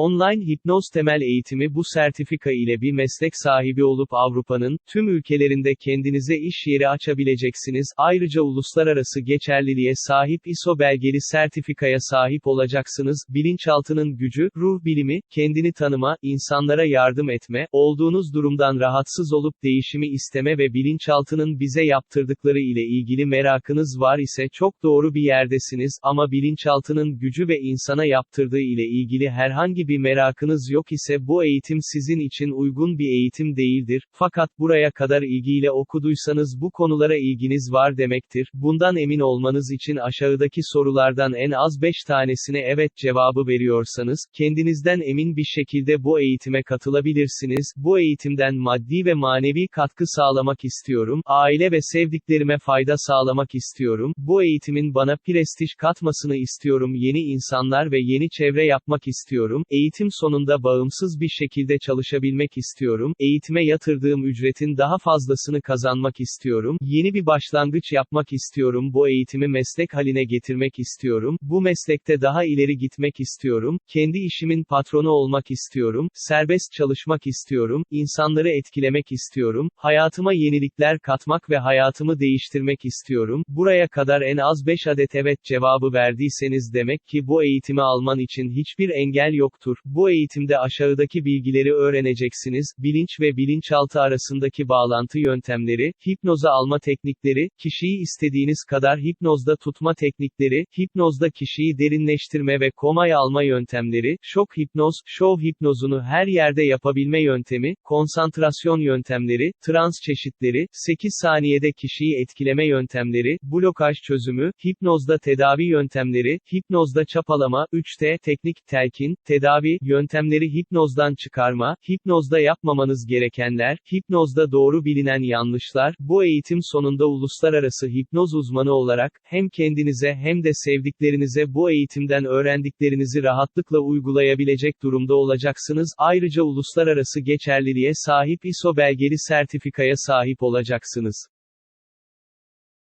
Online hipnoz temel eğitimi bu sertifika ile bir meslek sahibi olup Avrupa'nın tüm ülkelerinde kendinize iş yeri açabileceksiniz. Ayrıca uluslararası geçerliliğe sahip ISO belgeli sertifikaya sahip olacaksınız. Bilinçaltının gücü, ruh bilimi, kendini tanıma, insanlara yardım etme, olduğunuz durumdan rahatsız olup değişimi isteme ve bilinçaltının bize yaptırdıkları ile ilgili merakınız var ise çok doğru bir yerdesiniz ama bilinçaltının gücü ve insana yaptırdığı ile ilgili herhangi bir merakınız yok ise bu eğitim sizin için uygun bir eğitim değildir. Fakat buraya kadar ilgiyle okuduysanız bu konulara ilginiz var demektir. Bundan emin olmanız için aşağıdaki sorulardan en az 5 tanesine evet cevabı veriyorsanız, kendinizden emin bir şekilde bu eğitime katılabilirsiniz. Bu eğitimden maddi ve manevi katkı sağlamak istiyorum. Aile ve sevdiklerime fayda sağlamak istiyorum. Bu eğitimin bana prestij katmasını istiyorum. Yeni insanlar ve yeni çevre yapmak istiyorum. Eğitim sonunda bağımsız bir şekilde çalışabilmek istiyorum. Eğitime yatırdığım ücretin daha fazlasını kazanmak istiyorum. Yeni bir başlangıç yapmak istiyorum. Bu eğitimi meslek haline getirmek istiyorum. Bu meslekte daha ileri gitmek istiyorum. Kendi işimin patronu olmak istiyorum. Serbest çalışmak istiyorum. İnsanları etkilemek istiyorum. Hayatıma yenilikler katmak ve hayatımı değiştirmek istiyorum. Buraya kadar en az 5 adet evet cevabı verdiyseniz demek ki bu eğitimi alman için hiçbir engel yoktur. Bu eğitimde aşağıdaki bilgileri öğreneceksiniz. Bilinç ve bilinçaltı arasındaki bağlantı yöntemleri, hipnoza alma teknikleri, kişiyi istediğiniz kadar hipnozda tutma teknikleri, hipnozda kişiyi derinleştirme ve komaya alma yöntemleri, şok hipnoz, şov hipnozunu her yerde yapabilme yöntemi, konsantrasyon yöntemleri, trans çeşitleri, 8 saniyede kişiyi etkileme yöntemleri, blokaj çözümü, hipnozda tedavi yöntemleri, hipnozda çapalama, 3T, teknik, telkin, tedavi, yöntemleri hipnozdan çıkarma, hipnozda yapmamanız gerekenler, hipnozda doğru bilinen yanlışlar, bu eğitim sonunda uluslararası hipnoz uzmanı olarak, hem kendinize hem de sevdiklerinize bu eğitimden öğrendiklerinizi rahatlıkla uygulayabilecek durumda olacaksınız. Ayrıca uluslararası geçerliliğe sahip ISO belgeli sertifikaya sahip olacaksınız.